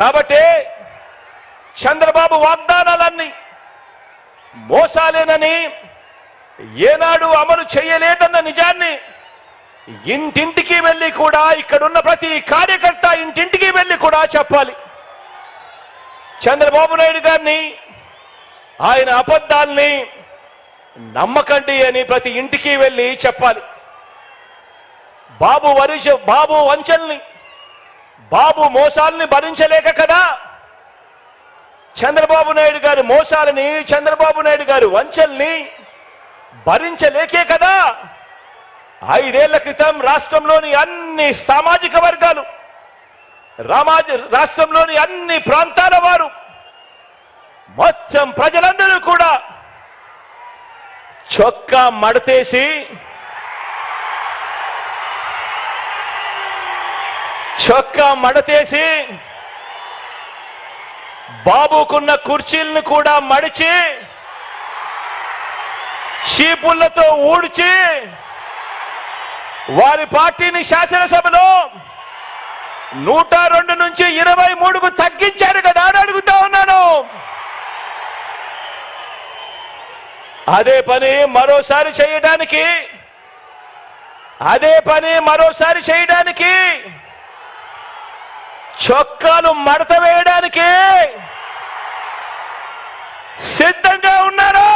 కాబట్టి చంద్రబాబు వాగ్దానాలన్నీ మోసాలేనని ఏనాడు అమలు చేయలేదన్న నిజాన్ని ఇంటింటికి వెళ్ళి కూడా ఇక్కడున్న ప్రతి కార్యకర్త ఇంటింటికి వెళ్ళి కూడా చెప్పాలి. చంద్రబాబు నాయుడు గారిని ఆయన అబద్ధాల్ని నమ్మకండి అని ప్రతి ఇంటికి వెళ్ళి చెప్పాలి. బాబు వరిష బాబు వంచల్ని బాబు మోసాలని భరించలేక కదా? చంద్రబాబు నాయుడు గారి మోసాలని చంద్రబాబు నాయుడు గారి వంచల్ని భరించలేకే కదా? ఐదేళ్ళ క్రితం రాష్ట్రంలోని అన్ని సామాజిక వర్గాలు రామాజ రాష్ట్రంలోని అన్ని ప్రాంతాల వారు మొత్తం ప్రజలందరూ కూడా చొక్కా మడతేసి చొక్కా మడతేసి బాబుకున్న కుర్చీలను కూడా మడిచి చీపుళ్ళతో ఊడ్చి వారి పార్టీని శాసనసభలో నూట రెండు నుంచి ఇరవై మూడుకు తగ్గించారు కదా అని అడుగుతా ఉన్నాను. అదే పని మరోసారి చేయడానికి అదే పని మరోసారి చేయడానికి చొక్కాలు మడత వేయడానికి సిద్ధంగా ఉన్నారా?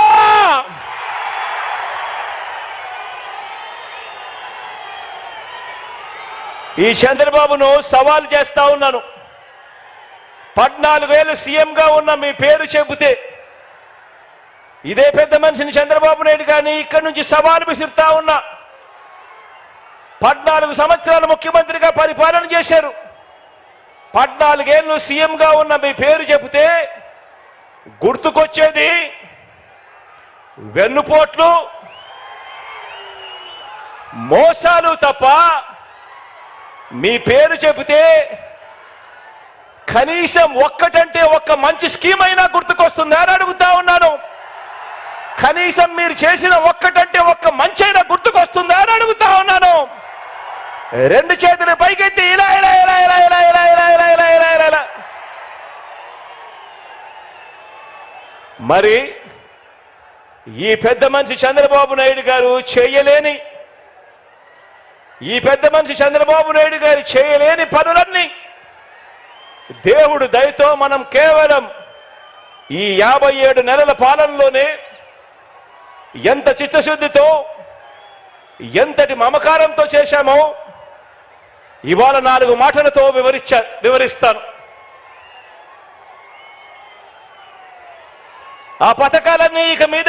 ఈ చంద్రబాబును సవాల్ చేస్తా ఉన్నాను. పద్నాలుగేళ్ళు సీఎంగా ఉన్న మీ పేరు చెబితే ఇదే పెద్ద మనిషిని చంద్రబాబు నాయుడు కానీ ఇక్కడి నుంచి సవాలు విసిరుతా ఉన్నా. పద్నాలుగు సంవత్సరాలు ముఖ్యమంత్రిగా పరిపాలన చేశారు. పద్నాలుగేళ్ళు సీఎంగా ఉన్న మీ పేరు చెబితే గుర్తుకొచ్చేది వెన్నుపోట్లు మోసాలు తప్ప మీ పేరు చెబితే కనీసం ఒక్కటంటే ఒక్క మంచి స్కీమ్ అయినా గుర్తుకొస్తుందా అని అడుగుతా ఉన్నాను కనీసం మీరు చేసిన ఒక్కటంటే ఒక్క మంచి అయినా గుర్తుకొస్తుందా అని అడుగుతా ఉన్నాను రెండు చేతులు పైకెత్తి ఇలా ఇలా ఇలా ఇలా ఇలా ఇలా ఇలా ఇలా ఇలా ఇలా మరి ఈ పెద్ద మనిషి చంద్రబాబు నాయుడు గారు చేయలేని ఈ పెద్ద మనిషి చంద్రబాబు నాయుడు గారు చేయలేని పనులన్నీ దేవుడు దయతో మనం కేవలం ఈ యాభై ఏడు నెలల పాలనలోనే ఎంత చిత్తశుద్ధితో ఎంతటి మమకారంతో చేశామో ఇవాళ నాలుగు మాటలతో వివరించ వివరిస్తాను. ఆ పథకాలన్నీ ఇక మీద